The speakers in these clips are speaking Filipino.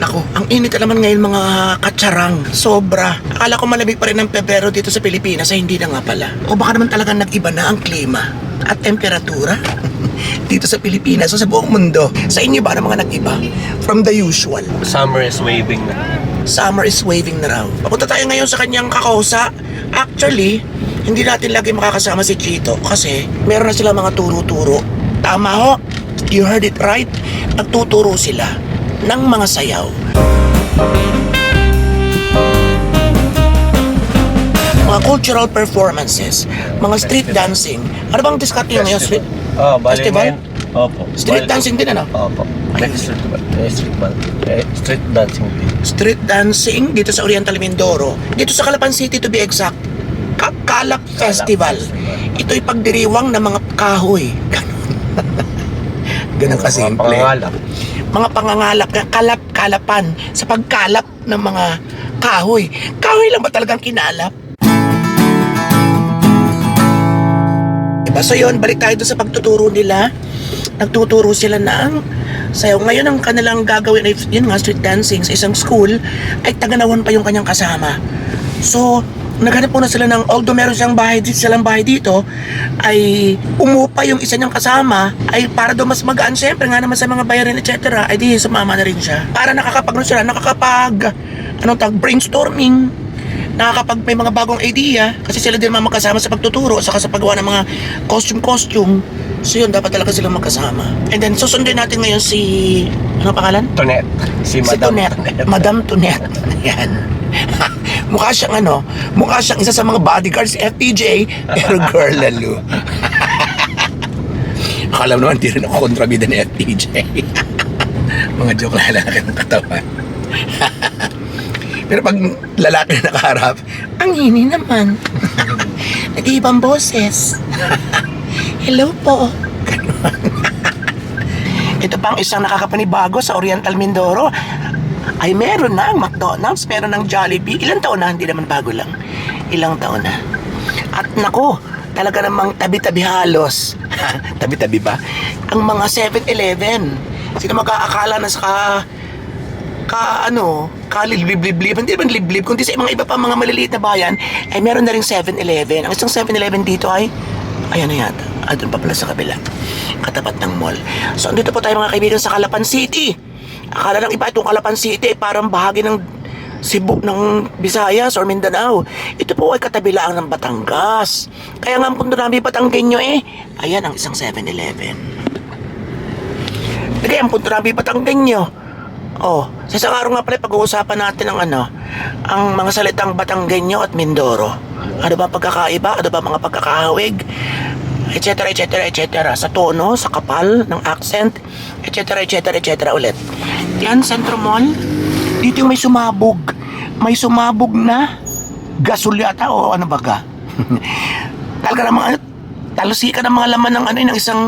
Nako, ang init na naman ngayon mga katsarang. Sobra. Akala ko malamig pa rin ang Pebrero dito sa Pilipinas ay hindi na nga pala. O baka naman talagang nag-iba na ang klima at temperatura dito sa Pilipinas o sa buong mundo. Sa inyo ba na mga nag-iba? From the usual. Summer is waving na. Summer is waving na raw. Papunta tayo ngayon sa kanyang kakausa. Actually, hindi natin lagi makakasama si Chito kasi meron na sila mga turo-turo. Tama ho, you heard it right. Nagtuturo sila ng mga sayaw. Mga cultural performances, mga street dancing. Ano bang diskarte nyo ngayon? Street, Oh, bali Festival? ngayon. Opo. street Bali- dancing din ano? Opo. Next street, street, eh, street dancing din. street dancing dito sa Oriental Mindoro. Dito sa Calapan City to be exact. Ka- Kalap Festival. Ito'y pagdiriwang ng mga kahoy. Ganon. Ganon kasimple. Mga pangangalap. Mga pangangalap, kalap, kalapan. Sa pagkalap ng mga kahoy. Kahoy lang ba talagang kinalap? Diba? So yun, balik tayo sa pagtuturo nila. Nagtuturo sila ng sayaw. Ngayon ang kanilang gagawin ay yun nga, street dancing sa isang school ay taganawan pa yung kanyang kasama. So, naghanap muna sila ng, although meron siyang bahay, dito, silang bahay dito, ay umupa yung isa niyang kasama, ay para daw mas magaan, syempre nga naman sa mga bayarin, etc., ay di sumama na rin siya. Para nakakapag, ano sila, nakakapag, anong tag, brainstorming, nakakapag may mga bagong idea kasi sila din magkasama sa pagtuturo saka sa paggawa ng mga costume-costume. So yun, dapat talaga silang magkasama. And then susundin natin ngayon si, ano pangalan? Tonet. Si Si Madam Tonet. Tonet. Madam Tonet. Yan. mukha siyang ano, mukha siyang isa sa mga bodyguards si FPJ, pero girl lalo. Akala mo naman, di rin ako kontrabida ni FPJ. mga joke lang lalaki ng katawan. Pero pag lalaki na nakaharap, ang hini naman. Nag-iibang boses. Hello po. Ito pang isang nakakapanibago sa Oriental Mindoro ay meron na ang McDonald's, meron ng Jollibee. Ilang taon na, hindi naman bago lang. Ilang taon na. At nako, talaga namang tabi-tabi halos. tabi-tabi ba? Ang mga 7-Eleven. Sino magkaakala na sa ka, ano, kaliliblib-lib, hindi naman liblib, kundi sa mga iba pa mga maliliit na bayan, ay meron na rin 7-Eleven. Ang isang 7-Eleven dito ay, ayan na yata, ah, doon pa pala sa kabila, katapat ng mall. So, andito po tayo mga kaibigan sa Calapan City. Akala ng iba itong Calapan City ay parang bahagi ng Cebu ng Visayas or Mindanao. Ito po ay katabi lang ng Batangas. Kaya nga ang punto namin Batanggenyo eh. Ayan ang isang 7-Eleven. Kaya ang punto namin Batanggenyo. Oh, sa isang araw nga pala pag-uusapan natin ang ano, ang mga salitang Batanggenyo at Mindoro. Ano ba pagkakaiba? Ano ba mga pagkakahawig? etc etc etc sa tono, sa kapal ng accent, etc etc etc ulit. Yan, Centro Mall. Dito may sumabog. May sumabog na gasol yata o ano baga. Talaga namang ano, talusika ng mga laman ng ano ng isang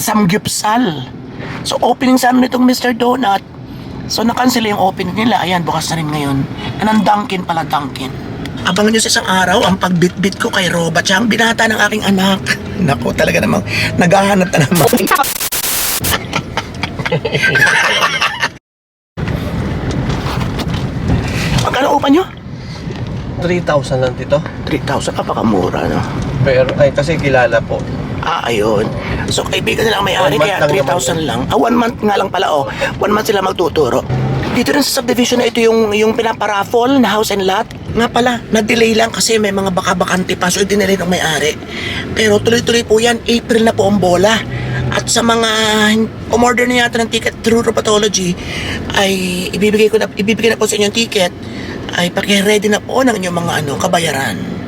samgyupsal. So opening sana nitong Mr. Donut. So na-cancel yung opening nila. Ayan, bukas na rin ngayon. And ang Dunkin pala, Dunkin. Abangan nyo sa isang araw ang pagbitbit ko kay Roba Chang, binata ng aking anak. Nako, talaga namang naghahanap na naman. Magkano upa nyo? 3,000 lang dito. 3,000, napakamura, no? Pero, ay, kasi kilala po. Ah, ayun. So, kaibigan nila ang may-ari, One month kaya lang 3,000 lang. Ah, one month nga lang pala, oh. One month sila magtuturo. Dito rin sa subdivision na ito yung, yung pinaparaffle na house and lot. Nga pala, na-delay lang kasi may mga baka-bakante pa, so dinelay ng may-ari. Pero tuloy-tuloy po yan, April na po ang bola. At sa mga umorder na yata ng ticket through Rheumatology, ay ibibigay ko na, ibibigay na po sa inyo yung ticket, ay paki-ready na po ng inyong mga ano, kabayaran.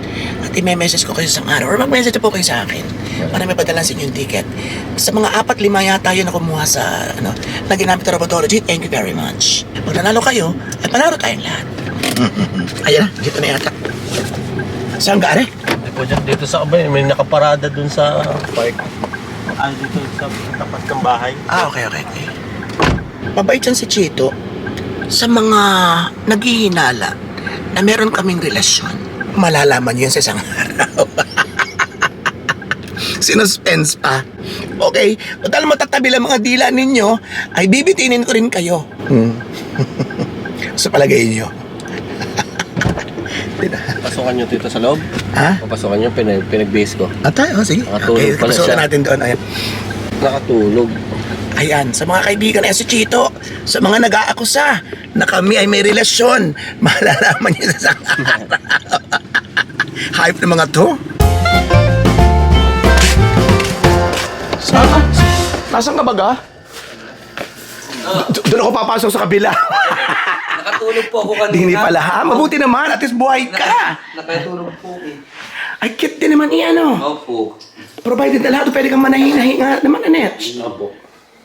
I-message ko kayo sa araw or mag-message po kayo sa akin para may padala sa inyo yung ticket. Sa mga apat, lima yata yun na kumuha sa ano, na ginamit na Robotology. Thank you very much. Pag nanalo kayo, ay panalo tayong lahat. Ayan na, dito na yata. Saan ka, are? Hindi po dyan, dito sa abay, may nakaparada dun sa park. Ay, dito sa tapat ng bahay. Ah, okay, okay, okay. Mabait yan si Chito sa mga naghihinala na meron kaming relasyon. Malalaman yun sa isang araw. Sinuspense pa. Okay? O dahil matatabi lang mga dila ninyo, ay bibitinin ko rin kayo. Hmm. Sa palagay niyo. Pasukan nyo dito sa loob. Ha? Papasukan nyo, pinag, pinag-base ko. Ah, tayo? Oh, sige. Nakatulog Okay, pala siya. natin doon. Ayan. Nakatulog. Ayan, sa mga kaibigan, ayan si Chito, sa mga nag-aakusa na kami ay may relasyon, malalaman niyo sa araw. Hype ng mga to. Saan? Nasaan ka baga? Do- Doon ako papasok sa kabila. Nakatulog po ako kanina. Hindi pala ha? Mabuti naman, at least buhay ka. Nakatulog po eh. Ay, cute din naman iyan, oh. Opo. Provided na lahat, pwede kang manahin-nahin nga naman, Anet. Opo.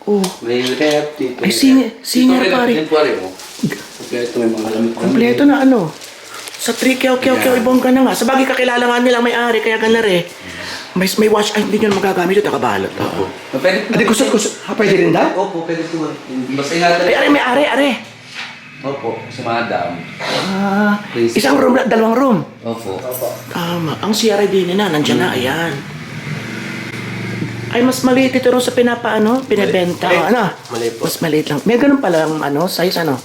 Oh, May rep dito. Ay, senior- senior pare. Dito pare mo. Kompleto may mga lamit. kompleto na ano. Sa tri kyaw kyaw kyaw ibong ka na nga. Sa bagay kakilala nga nilang may-ari, kaya ganar eh. May, may watch, ay hindi nyo magagamit yung nakabalot. Oo. Pwede po. Adi, kusot, kusot. Ha, pwede rin daw? Opo, pwede po. Basta ingatan. Ay, are, may are. Opo, sa madam. Ah, Please. isang room, dalawang room. Opo. Tama. Ang CRI din na, nandyan na, ayan. Ay, mas maliit ito rin sa pinapaano, pinabenta. Maliit. Ano? Maliit po. Mas maliit lang. May ganun pala ang ano, size ano.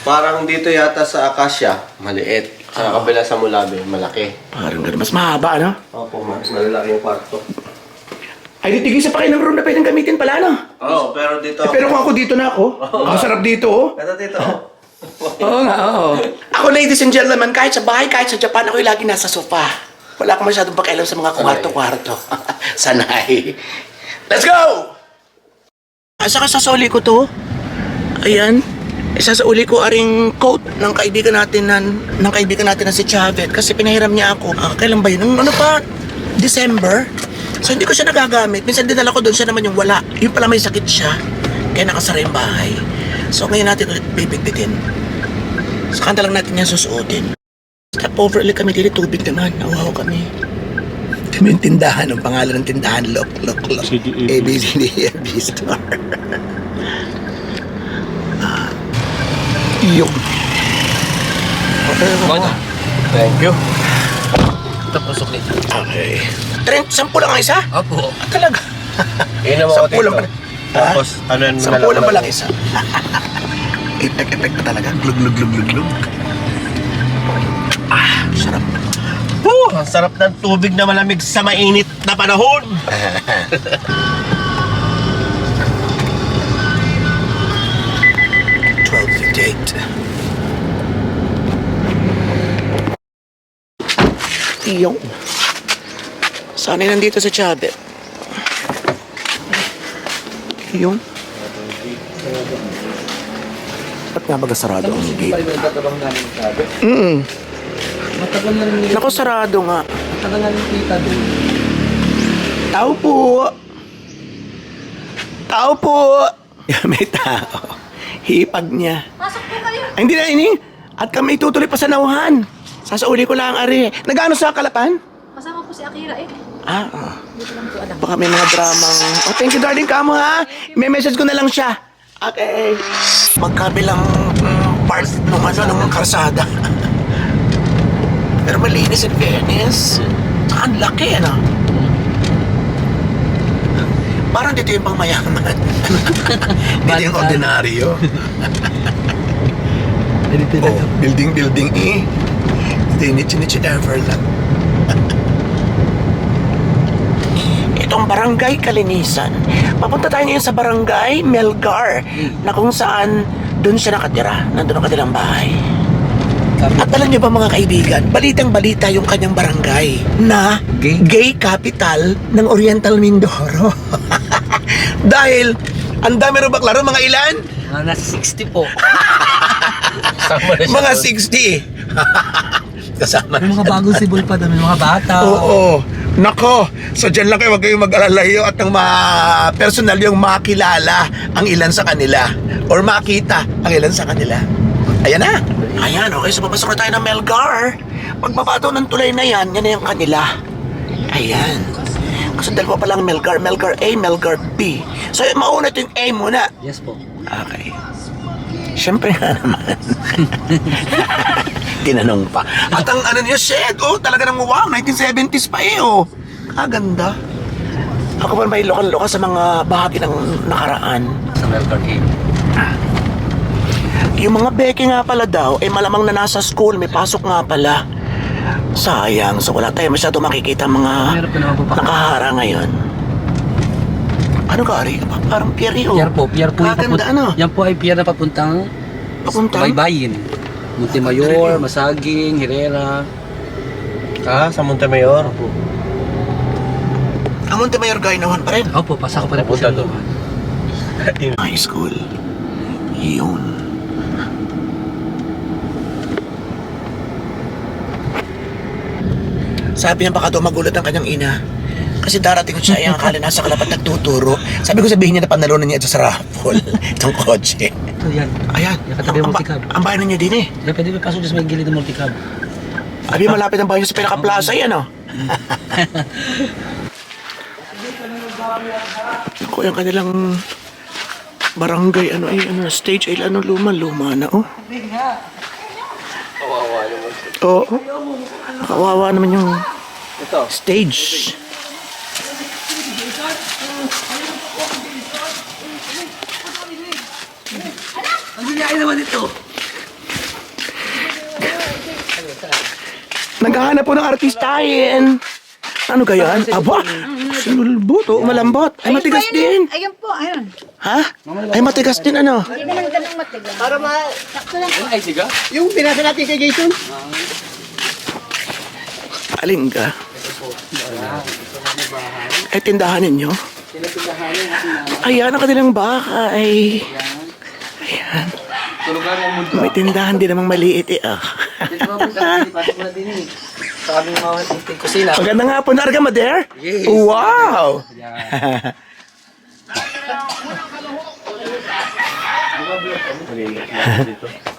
Parang dito yata sa Acacia, maliit. Sa kabila sa Mulabe, malaki. Parang ganun. Mas mahaba, ano? Opo, mas malalaki yung kwarto. Ay, titigisa pa kayo ng room na pwedeng gamitin pala, ano? Oo, pero dito... Eh, pero kung ako dito na ako, ang sarap dito, oh. Ito dito. Oo nga, oo. Ako, ladies and gentlemen, kahit sa bahay, kahit sa Japan, ako'y lagi nasa sofa. Wala akong masyadong pakialam sa mga kwarto-kwarto. Sanay. Let's go! Asa ka sa soli ko to? Ayan. Isa sa uli ko aring coat ng kaibigan natin na, ng kaibigan natin na si Chavet kasi pinahiram niya ako. Ah, kailan ba yun? Nung ano pa? December? So hindi ko siya nagagamit. Minsan dinala ko doon siya naman yung wala. Yung pala may sakit siya. Kaya nakasara yung bahay. So ngayon natin ulit bibigbitin. Sa kanta lang natin yan susuotin. Step over ulit kami dito, tubig naman. Nawaw kami. Kami yung tindahan, ang pangalan ng tindahan, look, look, look. A, B, C, D, E, star. yung. Okay, Ano? Thank you. Tapos ulit. Okay. Trent, sampu lang ang isa? Opo. Ah, talaga. Inom ako Sampu lang dito. pala. Tapos, ano na Sampu lang lang. pala isa. Effect-effect pa talaga. Glug, glug, glug, glug, glug. Ah, sarap. Woo! Ang sarap ng tubig na malamig sa mainit na panahon. Fifty-eight. Iyong. Sana'y nandito sa Chabet. Iyong. Ba't nga baga sarado ang gate? Sabi. Mm. Matagal na rin. Naku, sarado nga. Matagal na rin kita doon. Tao po! Tao po! May tao. Hipag niya. Pasok po kayo. Ay, hindi na ini. At kami tutuloy pa sa nauhan. Sasauli ko lang, are. Nagano sa kalapan? Kasama po si Akira eh. Ah, ah. Dito lang po alam. Baka may mga dramang... Oh, thank you, darling. Kamo, ha? May message ko na lang siya. Okay. Magkabilang mm, part nung ano, nung kalsada. Pero malinis in fairness. Tsaka ang laki, ano? Parang dito yung pangmayaman. dito yung ordinaryo. oh, building, building, eh. Yung nichi-nichi ever lang. itong barangay Kalinisan. Papunta tayo ngayon sa barangay Melgar na kung saan doon siya nakatira. Nandun ang kanilang bahay. At alam niyo ba mga kaibigan, balitang balita yung kanyang barangay na Gay? gay capital ng Oriental Mindoro. Dahil ang dami rin baklaro, mga ilan? Mga nasa 60 po. Mga doon. 60. Kasama May mga bagong sibol pa doon. May mga bata. Oo. Nako, so dyan lang kayo, huwag kayong mag-alala at ng mga personal yung makilala ang ilan sa kanila or makita ang ilan sa kanila. Ayan na. Ayan, okay. So papasok na tayo ng Melgar. Pagbaba daw ng tulay na yan, yan na yung kanila. Ayan. Kasi dalawa pa lang Melgar. Melgar A, Melgar B. So mauna ito yung A muna. Yes po. Okay. Siyempre nga naman. Tinanong pa. At ang ano niya, shed, oh, talaga nang wow, 1970s pa eh, oh. Kaganda. Ako pa may lokal-lokal sa mga bahagi ng nakaraan. Sa Melbourne Hill. Yung mga beke nga pala daw, eh malamang na nasa school, may pasok nga pala. Sayang, so wala tayo masyado makikita mga nakahara ngayon. Ano ka, Ari? Parang pier yun. Pier po, pier po Kaganda, ano? Yan po ay pier na papuntang Papunta? Baybayin. Montemayor, Masaging, Herrera. Ah, sa Montemayor. Opo. Ang Montemayor Gainawan pa rin. Opo, pasako pa rin po Papunta siya doon. doon. High school. Yun. Sabi niya baka daw magulat ang kanyang ina. Kasi darating ko siya, ay ang akala nasa kalapat nagtuturo. Sabi ko sabihin niya na panalunan niya ito sa raffle. Itong kotse. Ito yan. Ayan. Yung katabi ng ang, ba- multicab. ang bahay niya din eh. Yan, pwede ba pasok dyan sa may gilid ng multicab? Abi, malapit ang bahay niya sa pinaka-plaza yan oh. Ako yung kanilang barangay, ano ay, ano, stage ay, ano, luma, luma na, oh. Oo. Kawawa naman yung Ito. stage. Ang ginagawa naman ito. Naghahanap po ng artistahin. Ano gayan? Aba, sulbot, oh, malambot. Ay, matigas din. Ayun po, ayun. Ha? Ay, matigas din, ano? Hindi naman ganun matigas. Para ma... Sakto lang. Ano ay siga? Yung pinasa natin kay Jason. Alin ka? Ay, tindahan ninyo? Ayan, ang kanilang baka ay... Ayan. Tulugan ng mundo. May tindahan din namang maliit eh, ah. Dito ba punta? Pasok mo na din eh. Sa aming mga munting kusina. Maganda nga po, Narga Mader. Yes. Wow!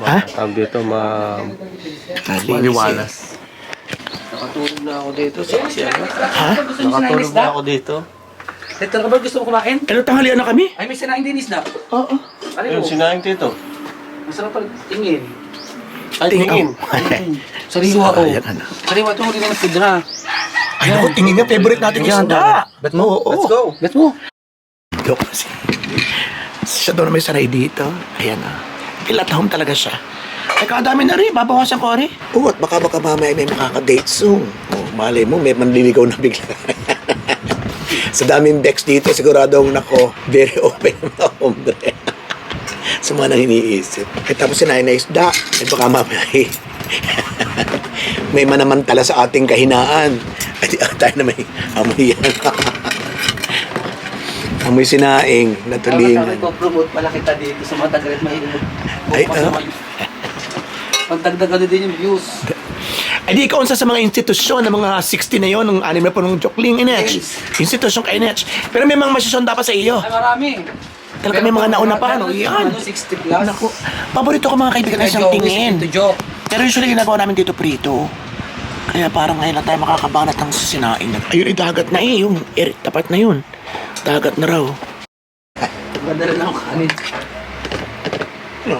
Ha? Tawag dito, ma... Maliwalas. Nakatulog na ako dito. Sexy, ano? Ha? Nakatulog na ako dito. Ito ka ba gusto mo kumain? Ano tanghalian na kami? Ay, may sinaing din isda. Oo. Ano Ayun, mo? sinayang dito. Masarap pala tingin. Ay, tingin. Sariwa ko. Ano. Sariwa ito huli na ng pidra. Ay, naku, tingin nga, favorite natin yung isda. Bet mo? Oo. Let's go. Bet mo. Joke kasi. Siya doon na may sanay dito. Ayan ah. Pilat home talaga siya. Ay, kadami na rin. Babawasan ko rin. Oo, at baka baka mamaya may makaka-date soon. Oh, malay mo, may manliligaw na bigla. Sa daming decks dito, siguradong nako, very open ang mga hombre. Sa mga nang iniisip. Eh, tapos sinayin na isda. Eh, baka mamaya eh, may manamantala sa ating kahinaan. Ay, di ah, tayo na may amoy yan. amoy sinaing na tulingan. promote pala kita dito sa mga tagalit mahilig. Ay, ah. Pagdagdagan din yung views. Ay di ikaw sa mga institusyon ng mga 60 na yon ng anim na po ng Jokling Inech. Institusyon kay Inech. Pero may mga masisyon dapat sa iyo. Ay, marami. Talaga may mga nauna pa, no? Ano, Yan. Ano, 60 plus. Naku, paborito ko mga kaibigan na siyang tingin. Ito joke. Pero usually ginagawa namin dito prito. Kaya parang ngayon na tayo makakabanat ng sinaing. Ayun, ay dagat na eh. Yung eri, tapat na yun. Dagat na raw. Ganda rin ako kanin. Ano?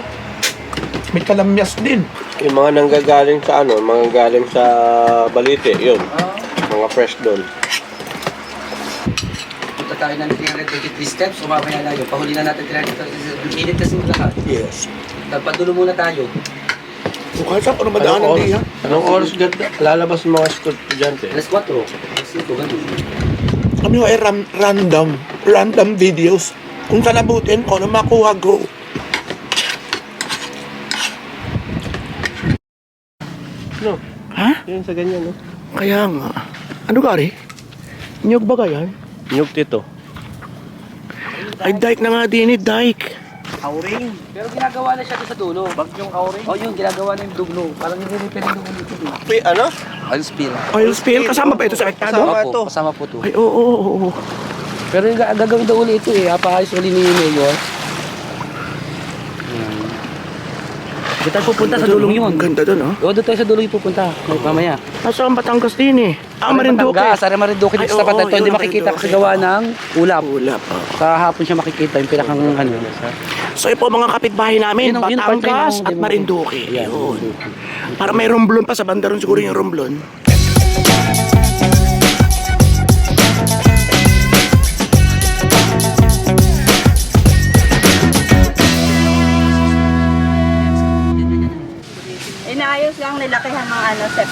May kalamyas din. Yung mga nanggagaling sa ano, mga galing sa Balite, yun. Mga fresh doon. Tayo ng 323 steps. Umamaya na yun. Pahuli na natin 323. Ang init kasi lahat. Yes. Padulo muna tayo. Kung kahit saan, ano Anong madaanan oras, din ha? anong oras ganda, lalabas mga estudyante? Alas 4. Alas 5. Ganun. Kami ho ay ram- random, random videos. Kung saan abutin ko, ano makuha, go. No, Ha? yun sa ganyan, no? Kaya nga. Ano gari? Nyog ba yan? Nyug dito. Ay, dike na nga din eh, dike. Pero ginagawa na siya doon sa dulo. Bagyong auring? Oh, yun. Ginagawa na yung dugno. Parang nire-repair yung dugno dito. eh. Wait, ano? Oil spill. Oil spill, kasama ba ito sa ektado? Kasama. Ito. kasama po to. Ay, oo, oo, oo. Pero yung ga- gagawin daw ulit ito eh. Paayos uli ni Mayor. Doon tayo pupunta sa dulong yun. Ganda doon, oh. Oo, doon tayo sa dulong yung pupunta. May mamaya. Nasa ang Batangas din eh. Ah, Marinduque. Batangas, Ari Marinduque dito sa ito. Hindi yun, makikita kasi gawa ng ulap. Wala pa. Sa hapon siya makikita yung pinakang ano. So, ito mga kapitbahay namin, Yun yun Batangas ng- at Marinduque. Yun. Para may romblon pa sa banda ron siguro yung romblon.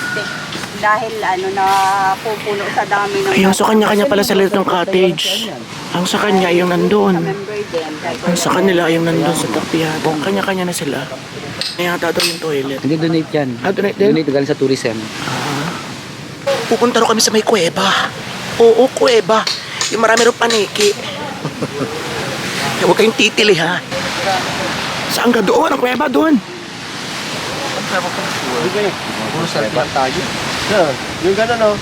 Ng septic. Dahil ano, na pupuno sa dami ng... Ayun, so kanya-kanya pala sila itong cottage. Ang sa kanya yung din. Ang sa kanila yung nandun sa tapihan. Kanya-kanya na sila. Kaya daw yung toilet. Hindi donate yan. Ah, donate din? Donate galing sa tourism. Pupunta ro kami sa may kuweba. Oo, kuweba. Yung marami rin paniki. Huwag kayong titili ha. Saan ka doon? Ang kuweba doon. Puro sa tayo. Yeah, yung gano'n, oh.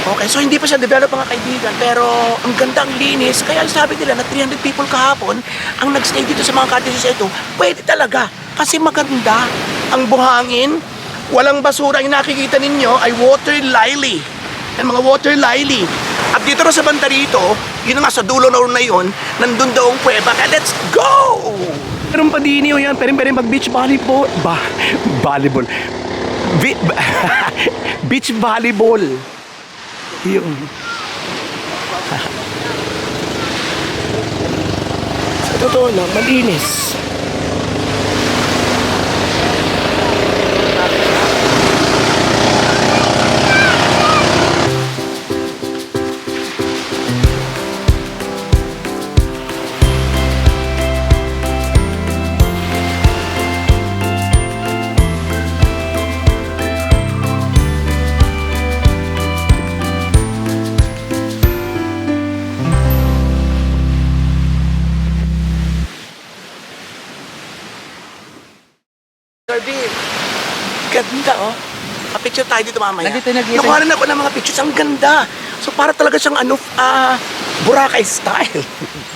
Okay, so hindi pa siya develop mga kaibigan, pero ang ganda, ang linis. Kaya sabi nila na 300 people kahapon ang nagstay dito sa mga cottages ito. Pwede talaga, kasi maganda. Ang buhangin, walang basura. Yung nakikita ninyo ay water lily. Yan mga water lily. At dito rin sa banda rito, yun nga sa dulo na na yun, nandun daw ang kuweba. Kaya let's go! Meron pa din yun yan, pero pero mag beach volleyball. Ba, volleyball. Bi- beach volleyball. Yun. Sa totoo lang, malinis. Pa-picture tayo dito mamaya. Nandito nag-iisa- Nakuha rin ako ng mga pictures. Ang ganda. So para talaga siyang ano, ah, Boracay style.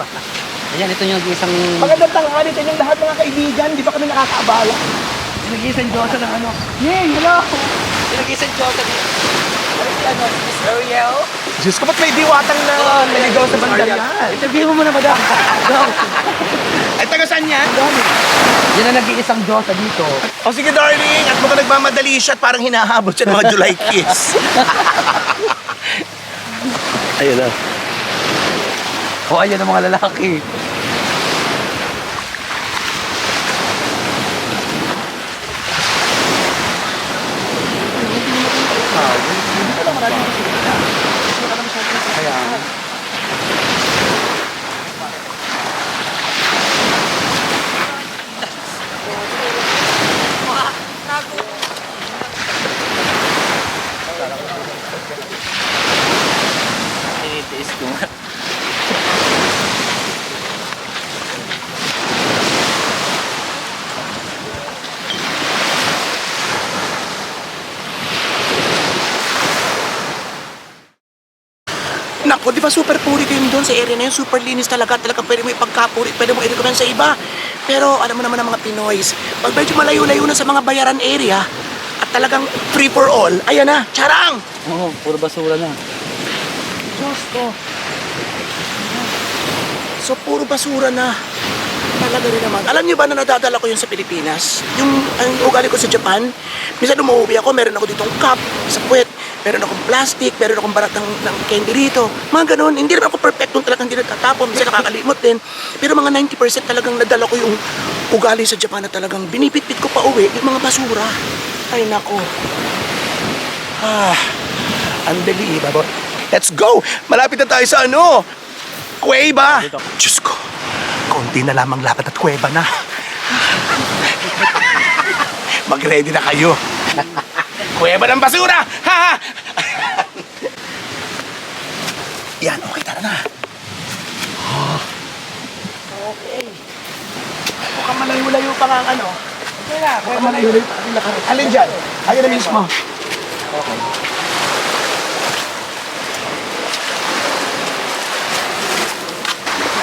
Ayan, ito yung nag-iisang... Magandang tanghali sa inyong lahat mga kaibigan. Di ba kami nakakaabala? Nag-iisang Diyosa ng ano. Yay, hello! Nag-iisang Diyosa ng... Ano ano? Miss Ariel? Diyos ko, ba't may diwatang na naligaw sa banda yan? Interview mo muna, madam. Ay, taga saan yan? Yan ang nag-iisang Diyosa dito. O sige, darling. At mukhang nagmamadali siya at parang hinahabol siya ng mga July kiss. Ayun na. O, ayan ang mga lalaki. Tinitiis ko nga. Nako, di ba super puri din doon sa area na yun? Super linis talaga. Talaga pwede mo ipagkapuri, pwede mo i-recommend sa iba. Pero alam mo naman ang mga Pinoys, pag medyo malayo-layo na sa mga bayaran area, at talagang free for all, ayan na, charang! Oo, puro basura na. Diyos ko. So, puro basura na. Talaga rin naman. Alam niyo ba na nadadala ko yun sa Pilipinas? Yung ang ugali ko sa Japan, minsan umuwi ako, meron ako ditong cup sa puwet, meron akong plastic, meron akong barat ng, ng candy rito. Mga ganun. Hindi naman ako perfect nung talagang hindi nagtatapon. Minsan nakakalimot din. Pero mga 90% talagang nadala ko yung ugali sa Japan na talagang binipit-pit ko pa uwi yung mga basura. Ay nako. Ah, unbelievable. Let's go! Malapit na tayo sa ano? Kuweba! Diyos ko, konti na lamang lapat at kuweba na. Mag-ready na kayo. kuweba ng basura! Ha! Yan, okay, tara na. Okay. Mukhang malayo-layo pa nga ang ano. Okay na, mukhang malayo-layo pa ang lakarin. Alin dyan? Ayun na mismo.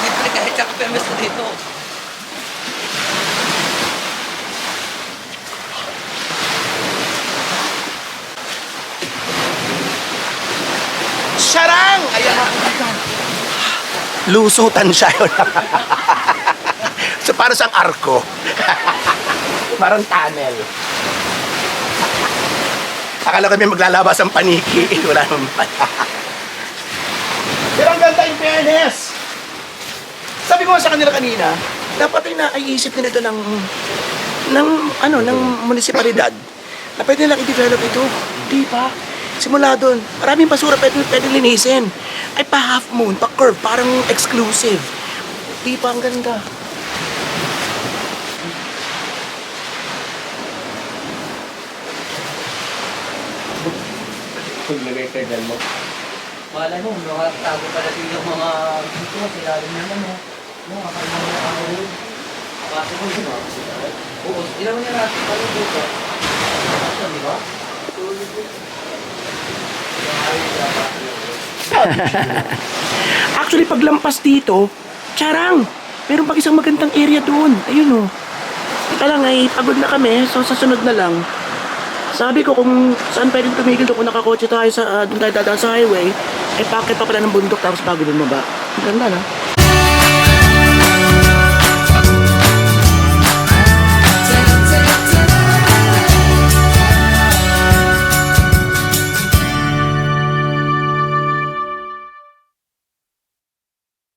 Libre kahit siya kapemes na dito. Sarang! Ayan na. Lusutan siya yun. so, para siyang arko. Parang tunnel. Akala ko may maglalabas ang paniki. Wala naman pala. Pero ang ganda in fairness. Sabi ko sa kanila kanina, dapat ay naiisip nila ito ng ng ano ng munisipalidad na pwede lang i-develop ito. Di ba? Simula doon, maraming basura pwede, pwede linisin. Ay pa half moon, pa curve, parang exclusive. Di ba ang ganda? Paglagay kayo dyan mo. Wala mo, nakatago pala sila yung mga dito, sila rin naman mo. No, akala mo na ako yun. Kasi ko yun, ah. Oo, ilan mo niya natin pala dito. Ito, di ba? Actually, paglampas dito, charang! Meron pag isang magandang area doon. Ayun oh. Ika lang ay pagod na kami, so sa sunod na lang. Sabi ko kung saan pwedeng tumigil doon kung nakakotse tayo sa, uh, doon tayo dadaan sa highway, ay pakit pa pala ng bundok tapos bago bumaba. Ang ganda na.